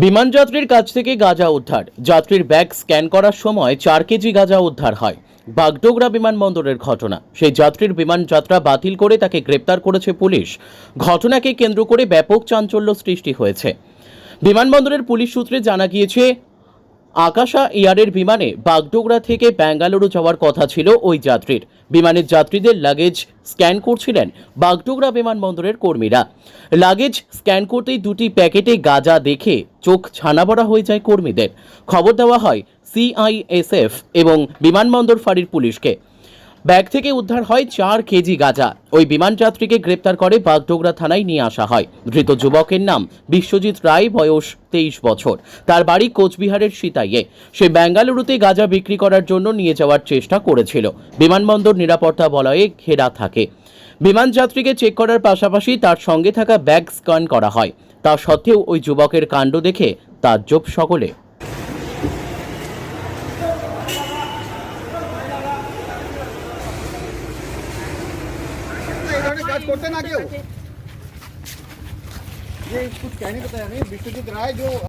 বিমান যাত্রীর কাছ থেকে গাঁজা উদ্ধার। যাত্রীর ব্যাগ স্ক্যান করার সময় চার কেজি গাঁজা উদ্ধার হয়। বাগডোগরা বিমানবন্দরের ঘটনা। সেই যাত্রীর বিমান যাত্রা বাতিল করে তাকে গ্রেপ্তার করেছে পুলিশ। ঘটনাকে কেন্দ্র করে ব্যাপক চাঞ্চল্য সৃষ্টি হয়েছে। বিমানবন্দরের পুলিশ সূত্রে জানা গিয়েছে আকাশা এয়ারের বিমানে বাগডোগরা থেকে ব্যাঙ্গালুরু যাওয়ার কথা ছিল ওই যাত্রীর। বিমানের যাত্রীদের লাগেজ স্ক্যান করছিলেন বাগডোগরা বিমানবন্দরের কর্মীরা। লাগেজ স্ক্যান করতেই দুটি প্যাকেটে গাজা দেখে চোখ ছানাবড়া হয়ে যায় কর্মীদের। খবর দেওয়া হয় সিআইএসএফ এবং বিমানবন্দর ফাঁড়ির পুলিশকে। ব্যাগ থেকে উদ্ধার হয় চার কেজি গাঁজা। ওই বিমান যাত্রীকে গ্রেপ্তার করে বাগডোগরা থানায় নিয়ে আসা হয়। ধৃত যুবকের নাম বিশ্বজিৎ রায়, বয়স তেইশ বছর। তার বাড়ি কোচবিহারের সিতাইয়ে। সে বেঙ্গালুরুতে গাঁজা বিক্রি করার জন্য নিয়ে যাওয়ার চেষ্টা করেছিল। বিমানবন্দর নিরাপত্তা বলয়ে ঘেরা থাকে। বিমান যাত্রীকে চেক করার পাশাপাশি তার সঙ্গে থাকা ব্যাগ স্ক্যান করা হয়। তা সত্ত্বেও ওই যুবকের কাণ্ড দেখে তার তাজ্জব সকলে मज़ाक करते ना क्यों ये कुछ कहने बताया नहीं विश्वजीत राय जो